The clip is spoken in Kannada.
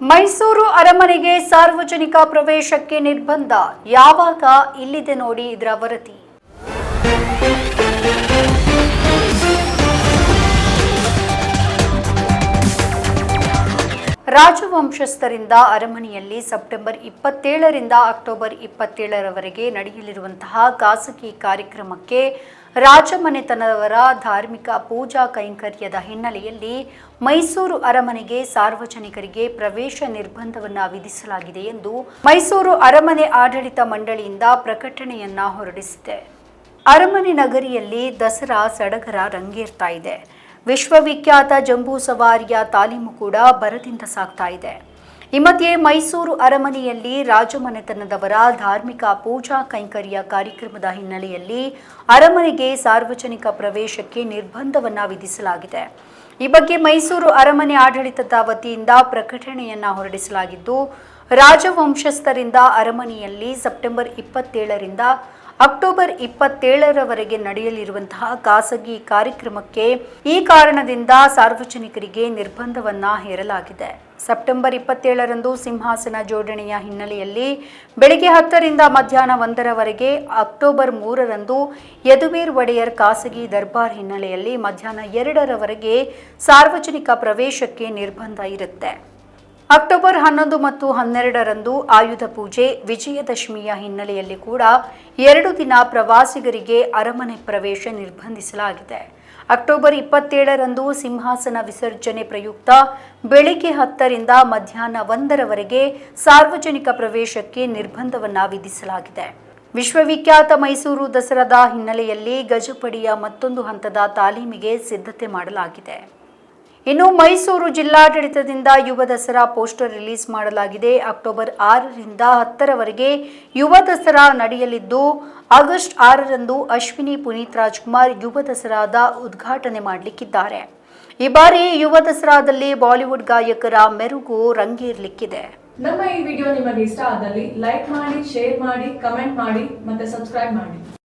ಮೈಸೂರು ಅರಮನೆಗೆ ಸಾರ್ವಜನಿಕ ಪ್ರವೇಶಕ್ಕೆ ನಿರ್ಬಂಧ. ಯಾವಾಗ ಇಲ್ಲಿದೆ ನೋಡಿ ಇದರ ವರದಿ. ರಾಜವಂಶಸ್ಥರಿಂದ ಅರಮನೆಯಲ್ಲಿ ಸೆಪ್ಟೆಂಬರ್ ಇಪ್ಪತ್ತೇಳರಿಂದ ಅಕ್ಟೋಬರ್ ಇಪ್ಪತ್ತೇಳರವರೆಗೆ ನಡೆಯಲಿರುವಂತಹ ಖಾಸಗಿ ಕಾರ್ಯಕ್ರಮಕ್ಕೆ ರಾಜಮನೆತನದವರ ಧಾರ್ಮಿಕ ಪೂಜಾ ಕೈಂಕರ್ಯದ ಹಿನ್ನೆಲೆಯಲ್ಲಿ ಮೈಸೂರು ಅರಮನೆಗೆ ಸಾರ್ವಜನಿಕರಿಗೆ ಪ್ರವೇಶ ನಿರ್ಬಂಧವನ್ನು ವಿಧಿಸಲಾಗಿದೆ ಎಂದು ಮೈಸೂರು ಅರಮನೆ ಆಡಳಿತ ಮಂಡಳಿಯಿಂದ ಪ್ರಕಟಣೆಯನ್ನ ಹೊರಡಿಸಿದೆ. ಅರಮನೆ ನಗರಿಯಲ್ಲಿ ದಸರಾ, ಸಡಗರ ರಂಗೇರ್ತಾ ಇದೆ. ವಿಶ್ವವಿಖ್ಯಾತ ಜಂಬೂ ಸವಾರಿಯ ತಾಲೀಮು ಕೂಡ ಬರದಿಂದ ಸಾಗ್ತಾ ಇದೆ. ಈ ಮಧ್ಯೆ ಮೈಸೂರು ಅರಮನೆಯಲ್ಲಿ ರಾಜಮನೆತನದವರ ಧಾರ್ಮಿಕ ಪೂಜಾ ಕೈಂಕರ್ಯ ಕಾರ್ಯಕ್ರಮದ ಹಿನ್ನೆಲೆಯಲ್ಲಿ ಅರಮನೆಗೆ ಸಾರ್ವಜನಿಕ ಪ್ರವೇಶಕ್ಕೆ ನಿರ್ಬಂಧವನ್ನ ವಿಧಿಸಲಾಗಿದೆ. ಈ ಬಗ್ಗೆ ಮೈಸೂರು ಅರಮನೆ ಆಡಳಿತದ ವತಿಯಿಂದ ಪ್ರಕಟಣೆಯನ್ನ ಹೊರಡಿಸಲಾಗಿದ್ದು, ರಾಜವಂಶಸ್ಥರಿಂದ ಅರಮನೆಯಲ್ಲಿ ಸೆಪ್ಟೆಂಬರ್ ಇಪ್ಪತ್ತೇಳರಿಂದ ಅಕ್ಟೋಬರ್ ಇಪ್ಪತ್ತೇಳರವರೆಗೆ ನಡೆಯಲಿರುವಂತಹ ಖಾಸಗಿ ಕಾರ್ಯಕ್ರಮಕ್ಕೆ ಈ ಕಾರಣದಿಂದ ಸಾರ್ವಜನಿಕರಿಗೆ ನಿರ್ಬಂಧವನ್ನ ಹೇರಲಾಗಿದೆ. ಸೆಪ್ಟೆಂಬರ್ ಇಪ್ಪತ್ತೇಳರಂದು ಸಿಂಹಾಸನ ಜೋಡಣೆಯ ಹಿನ್ನೆಲೆಯಲ್ಲಿ ಬೆಳಗ್ಗೆ ಹತ್ತರಿಂದ ಮಧ್ಯಾಹ್ನ ಒಂದರವರೆಗೆ ಅಕ್ಟೋಬರ್ ಮೂರರಂದು ಯದುವೀರ್ ಒಡೆಯರ್ ಖಾಸಗಿ ದರ್ಬಾರ್ ಹಿನ್ನೆಲೆಯಲ್ಲಿ ಮಧ್ಯಾಹ್ನ ಎರಡರವರೆಗೆ ಸಾರ್ವಜನಿಕ ಪ್ರವೇಶಕ್ಕೆ ನಿರ್ಬಂಧ ಇರುತ್ತೆ. ಅಕ್ಟೋಬರ್ ಹನ್ನೊಂದು ಮತ್ತು ಹನ್ನೆರಡರಂದು ಆಯುಧ ಪೂಜೆ, ವಿಜಯದಶಮಿಯ ಹಿನ್ನೆಲೆಯಲ್ಲಿ ಕೂಡ ಎರಡು ದಿನ ಪ್ರವಾಸಿಗರಿಗೆ ಅರಮನೆ ಪ್ರವೇಶ ನಿರ್ಬಂಧಿಸಲಾಗಿದೆ. ಅಕ್ಟೋಬರ್ ಇಪ್ಪತ್ತೇಳರಂದು ಸಿಂಹಾಸನ ವಿಸರ್ಜನೆ ಪ್ರಯುಕ್ತ ಬೆಳಿಗ್ಗೆ ಹತ್ತರಿಂದ ಮಧ್ಯಾಹ್ನ ಒಂದರವರೆಗೆ ಸಾರ್ವಜನಿಕ ಪ್ರವೇಶಕ್ಕೆ ನಿರ್ಬಂಧವನ್ನು ವಿಧಿಸಲಾಗಿದೆ. ವಿಶ್ವವಿಖ್ಯಾತ ಮೈಸೂರು ದಸರಾದ ಹಿನ್ನೆಲೆಯಲ್ಲಿ ಗಜಪಡಿಯ ಮತ್ತೊಂದು ಹಂತದ ತಾಲೀಮಿಗೆ ಸಿದ್ಧತೆ ಮಾಡಲಾಗಿದೆ. ಇನ್ನು ಮೈಸೂರು ಜಿಲ್ಲಾಡಳಿತದಿಂದ ಯುವ ದಸರಾ ಪೋಸ್ಟರ್ ರಿಲೀಸ್ ಮಾಡಲಾಗಿದೆ. ಅಕ್ಟೋಬರ್ ಆರರಿಂದ ಹತ್ತರವರೆಗೆ ಯುವ ದಸರಾ ನಡೆಯಲಿದ್ದು, ಆಗಸ್ಟ್ ಆರರಂದು ಅಶ್ವಿನಿ ಪುನೀತ್ ರಾಜ್ಕುಮಾರ್ ಯುವ ದಸರಾದ ಉದ್ಘಾಟನೆ ಮಾಡಲಿಕ್ಕಿದ್ದಾರೆ. ಈ ಬಾರಿ ಯುವ ದಸರಾದಲ್ಲಿ ಬಾಲಿವುಡ್ ಗಾಯಕರ ಮೆರುಗು ರಂಗೇರ್ಲಿಕ್ಕಿದೆ. ನಮ್ಮ ಈ ವಿಡಿಯೋ ನಿಮಗೆ ಇಷ್ಟ ಆದಲ್ಲಿ ಲೈಕ್ ಮಾಡಿ, ಶೇರ್ ಮಾಡಿ, ಕಮೆಂಟ್ ಮಾಡಿ ಮತ್ತೆ ಸಬ್ಸ್ಕ್ರೈಬ್ ಮಾಡಿ.